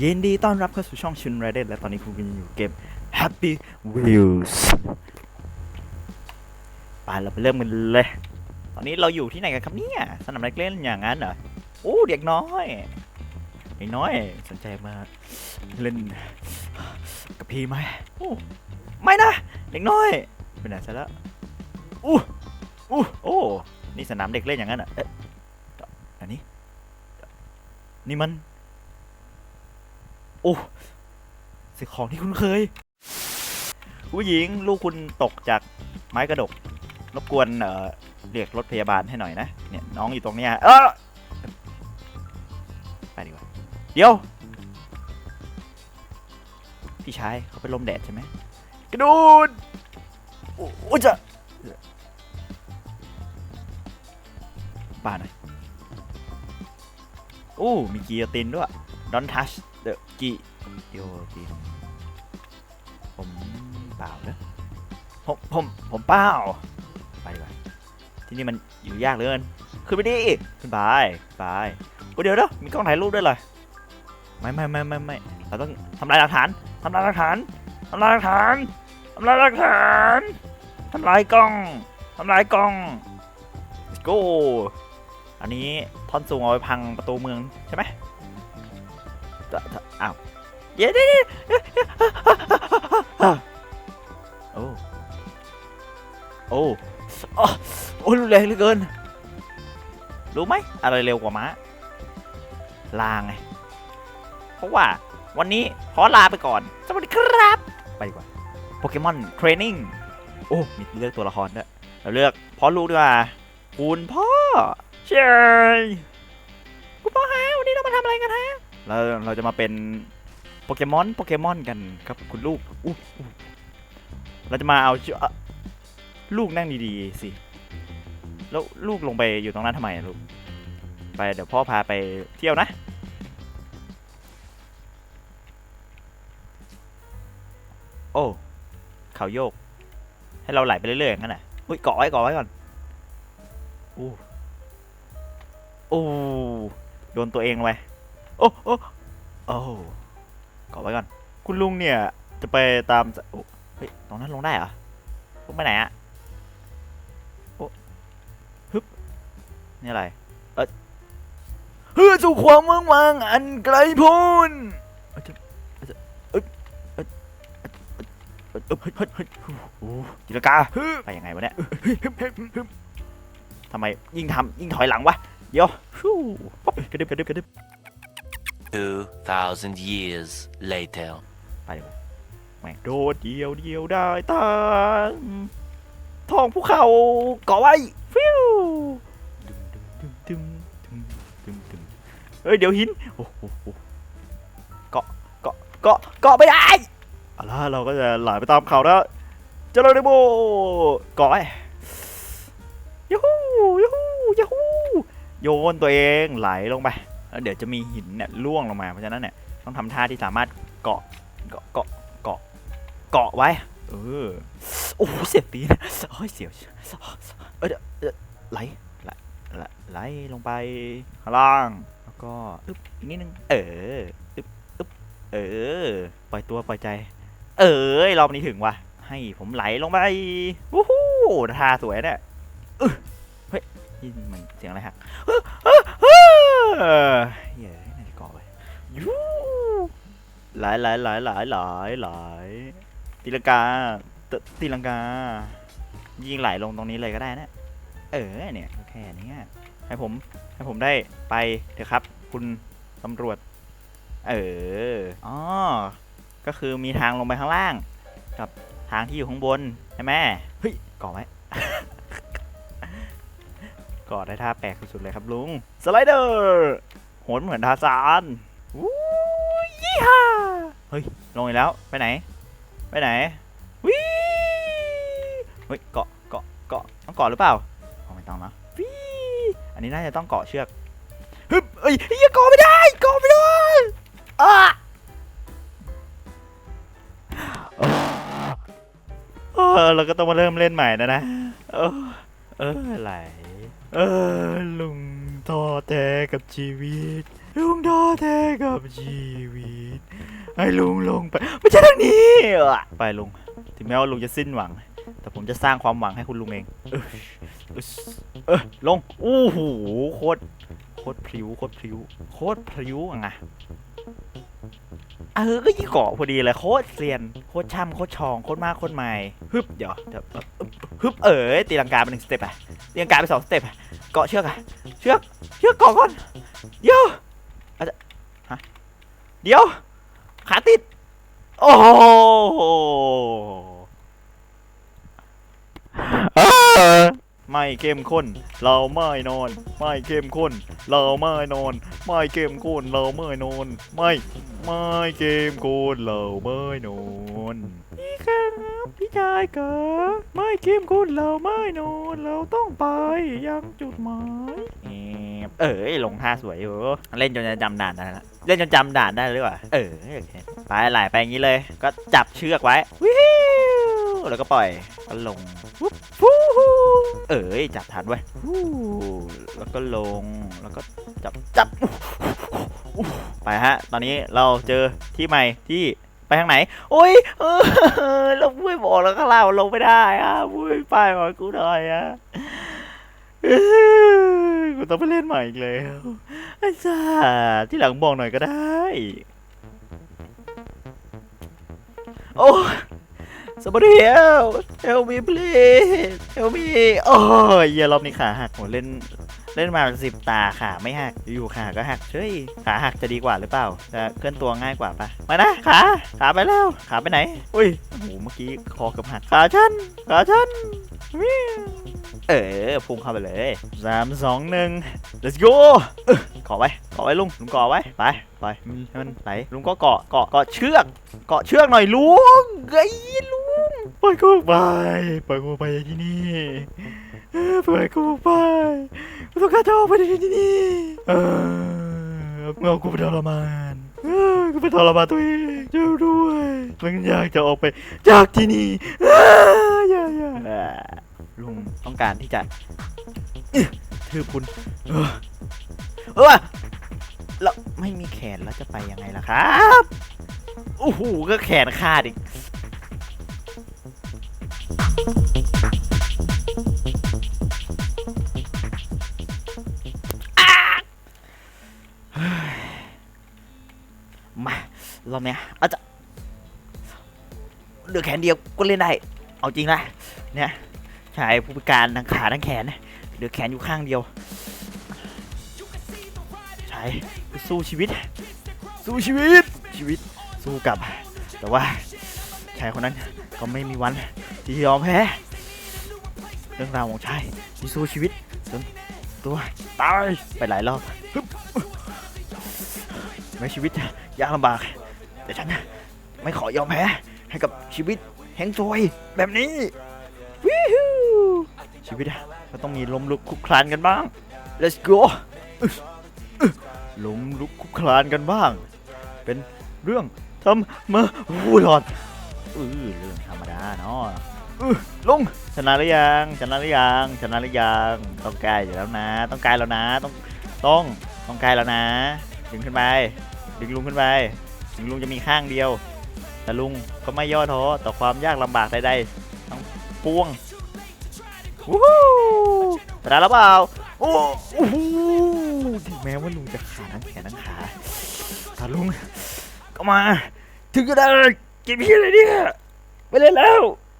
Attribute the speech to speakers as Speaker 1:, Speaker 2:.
Speaker 1: ยินดีต้อนรับเข้าสู่ช่องชินไรเดนและตอนนี้คุณกำลังอยู่เกม Happy Wheels ไปเราไปเริ่มกันเลย ตอนนี้เราอยู่ที่ไหนกันครับเนี่ย สนามเด็กเล่นอย่างนั้นเหรอ โอ้เด็กน้อยเด็กน้อยสนใจมาเล่นกับพี่ไหมโอ้ไม่นะเด็กน้อยเป็นไหนซะแล้วอู้อู้โอ้นี่สนามเด็กเล่นอย่างนั้นเหรอเอ๊ะอันนี้นี่มัน โอ้สิ่งของที่คุณเคย ผู้หญิงลูกคุณตกจากไม้กระดก รบกวนเอ่อเรียกรถพยาบาลให้หน่อยนะ เนี่ยน้องอยู่ตรงเนี้ยเออไปดีกว่า เดี๋ยว พี่ชายเขาเป็นลมแดดใช่ไหมกระโดดโอ้โจะบ้าหน่อย โอ้ มีกียร์ตินด้วย Don't touch กีโยตินผมเปล่านะผมผมผมเปล่าไปดีกว่าที่นี่มันอยู่ยากเหลือเกินขึ้นไปดิขึ้นไปไปโอ้เดี๋ยวเดี๋ยวมีกล้องถ่ายรูปด้วยเหรอไม่ไม่ไม่ไม่ไม่เราต้องทำลายหลักฐานทำลายหลักฐานทำลายหลักฐานทำลายหลักฐานทำลายกล้องทำลายกล้อง let's go อันนี้ท่อนสูงเอาไปพังประตูเมืองใช่ไหม จะจะอ้าวเย้เด้โอ้โอ้โอ้โอ้รุนแรงเหลือเกิน รู้ไหมอะไรเร็วกว่าม้า ลาไง เพราะว่าวันนี้ขอลาไปก่อน สวัสดีครับ ไปดีกว่าโปเกมอนเทรนนิ่งโอ้มีเลือกตัวละครด้วยเราเลือกพ่อลูกดีกว่าคุณพ่อเชยคุณพ่อฮะวันนี้เรามาทำอะไรกันฮะ เราเราจะมาเป็นโปเกมอนโปเกมอนกันครับคุณลูกอู้เราจะมาเอาชื่อลูกนั่งดีๆสิ แล้วลูกลงไปอยู่ตรงนั้นทำไมลูก ไปเดี๋ยวพ่อพาไปเที่ยวนะโอ้เขาโยก ให้เราไหลไปเรื่อยๆอย่างนั้นน่ะอุ้ยเกาะไว้เกาะไว้ก่อนอู้อู้โยนตัวเองลงไป โอ้โอ้โอ้กอไว้ก่อน คุณลุงเนี่ย จะไปตามโอ้เฮ้ยตรงนั้นลงได้เหรอลงไปไหนอะโอ้ฮึบนี่อะไรเออเฮ้ยสู่ความเมืองมังอันไกลโพ้นเอ้ยจะเอ้ยจะเอ้ยเอ้ยเฮ้ยเฮ้ยเฮ้ยโอ้จิรกาไปยังไงวะเนี่ยเฮ้ยฮึบฮึบฮึบฮึบทำไมยิ่งทำยิ่งถอยหลังวะเดี๋ยวฟู่ป๊อบกระดึบกระดึบกระดึบ
Speaker 2: 2,000 years later.
Speaker 1: ไปดีกว่าแม่งโดดเดียวเดียวได้ตังทองภูเขาเกาะไว้ ฟิวดึมดึมดึมดึมดึมเฮ้ย เดี๋ยวหิน โอ้โหเกาะเกาะเกาะเกาะไม่ได้เอาล่ะเราก็จะไหลไปตามเขาแล้วเจริญเดโบเกาะไว้ยูฮูยูฮูยูฮูโยนตัวเองไหลลงไป แล้วเดี๋ยวจะมีหินเนี่ยล่วงลงมาเพราะฉะนั้นเนี่ยต้องทำท่าที่สามารถเกาะเกาะเกาะเกาะเกาะไว้เออโอ้โหเสียบตีนโอ้ยเสียวเออเดเดี๋ยวไหลไหลไหลไหลลงไปข้างล่าง แล้วก็อึ๊บอีกนิดนึง เอออึ๊บอึ๊บเออ ปล่อยตัวปล่อยใจ เออรอบนี้ถึงว่ะ ให้ผมไหลลงไปวู้ฮู้ท่าสวยเนี่ย อึ๊ะเฮ้ยนี่มันเสียงอะไรฮะเฮ้ยเฮ้ยเฮ้ยเฮ้ยเฮ้ยน่าจะเกาไว้ยูหลายหลายหลายหลายหลายหลายตีลังกาตีลังกา ยิงไหลลงตรงนี้เลยก็ได้นะ เออเนี่ยแค่นี้ให้ผมให้ผมได้ไปเถอะครับ คุณตำรวจ เอออ๋อก็คือมีทางลงไปข้างล่าง กับทางที่อยู่ข้างบน ใช่ไหมเฮ้ยก่อไห มก่อได้ท่าแปลกสุดๆเลยครับลุง สไลเดอร์โหนเหมือนทาซานวู้ยี่ห้าเฮ้ย ลงอีกแล้ว ไปไหน ไปไหนวิเฮ้ย เกาะ เกาะ เกาะ ต้องเกาะหรือเปล่าไม่ต้องนะวิอันนี้น่าจะต้องเกาะเชือกฮึบเอ้ยเหี้ยเกาะไม่ได้ เกาะไม่ได้อะเออเราก็ต้องมาเริ่มเล่นใหม่นะนะเออเออไหล เออลุงท้อแท้กับชีวิต ลุงท้อแท้กับชีวิตให้ลุงลงไปไม่ใช่ทางนี้อะไปลุงถึงแม้ว่าลุงจะสิ้นหวัง แต่ผมจะสร้างความหวังให้คุณลุงเองเออเออลงอู้หูโคตรโคตรพริ้วโคตรพริ้วโคตรพริ้วอะไงเออก็ยี่เกาะพอดีเลยโคตรเซียนโคตรช่ำโคตรชองโคตรมากโคตรใหม่ฮึบเดี๋ยวเดี๋ยวฮึบเอ๋ยตีลังกาไปหนึ่งสเต็ปอะ เรียงกายไปสองสเต็ปอะเกาะเชือกอะเชือกเชือกเกาะก่อนเดี๋ยวอาจจะฮะเดี๋ยวขาติดโอ้โห ไม่เข้มข้น เราไม่นอน ไม่เข้มข้น เราไม่นอน ไม่เข้มข้น เราไม่นอน ไม่ ไม่เข้มข้น เราไม่นอนพี่ครับพี่ชายครับไม่เข้มข้น เราไม่นอน เราต้องไปยังจุดหมายแอบเอ้ยลงท่าสวยอยู่ เล่นจนจะจำด่านได้แล้วเล่นจนจำด่านได้เลยว่ะเออโอเคไปไหลไปอย่างนี้เลย ก็จับเชือกไว้วิว แล้วก็ปล่อยก็ลงวู้ฮู้เอ้ยจับทันไว้ยวู้แล้วก็ลงแล้วก็จับจับอู้ไปฮะ ตอนนี้เราเจอที่ใหม่ที่ไปทางไหน โอ้ยเออเราไม่บอกแล้วข้างล่างมันลงไม่ได้อะพูดไม่ไปมากูหน่อยอะเออกูต้องไปเล่นใหม่อีกแล้วไอ้ซ่าที่หลังบอกหน่อยก็ได้ โอ้ Somebody help help me please help me โอ้ยเยรอบนี้ขาหักโหเล่นเล่นมาสิบตาขาไม่หักอยู่ขาก็หักเฮ้ยขาหักจะดีกว่าหรือเปล่าจะเคลื่อนตัวง่ายกว่าปะมานะขาขาไปแล้ว ขาไปไหน อุ้ยโอ้โหเมื่อกี้คอกับหักขาฉันขาฉันเออพุ่งเข้าไปเลยสามสองหนึ่ง let's go เออเกาะไว้เกาะไว้ลุงลุงเกาะไว้ไปไปให้มันไหลลุงก็เกาะเกาะเกาะเชือกเกาะเชือกหน่อยลุงไอ้ลุง ปล่อยกูไปปล่อยกูไปที่นี่เออปล่อยกูไปกูต้องการจะออกไปจากที่นี่เออเมื่อากูไปทรมานเออกูไปทรมานตัวเองเจ้าด้วยมันอยากจะออกไปจากที่นี่อย่าอย่าลุงต้องการที่จะอื้อถือคุณเออเออแล้วไม่มีแขนแล้วจะไปยังไงล่ะครับโอ้โหก็แขนขาดอีก รอบเนี้ยอาจจะเหลือแขนเดียวก็เล่นได้ เอาจริงนะเนี่ยชายผู้พิการทั้งขาทั้งแขนเหลือแขนอยู่ข้างเดียวชายสู้ชีวิต สู้ชีวิตชีวิตสู้กลับ แต่ว่าชายคนนั้นก็ไม่มีวันที่ยอมแพ้เรื่องราวของชายที่สู้ชีวิตจนตัวตายไปหลายรอบฮึบแม้ชีวิตยากลำบาก แต่ฉันนะไม่ขอยอมแพ้ให้กับชีวิตแห่งซวยแบบนี้วิวชีวิตก็ต้องมีล้มลุกคลุกคลานกันบ้าง let's go ล้มลุกคลุกคลานกันบ้าง เป็นเรื่องทำมาวูหลอดเออเรื่องธรรมดาเนาะลงชนะหรือยังชนะหรือยังชนะหรือยังต้องกล้อยู่แล้วนะ ต้องกล้แล้วนะต้องต้องต้องกล้แล้วนะ ดึงขึ้นไป ดึงลุงขึ้นไป ถึงลุงจะมีข้างเดียว แต่ลุงก็ไม่ย่อท้อต่อความยากลำบากใดๆต้องปวงวู้ฮู้ชนะแล้วเปล่าโอ้โหถึงแม้ว่าลุงจะขาทั้งแขนทั้งขาแต่ลุงก็มา ถึงจะได้กินพี่เลยเนี่ยไปเล่นแล้ว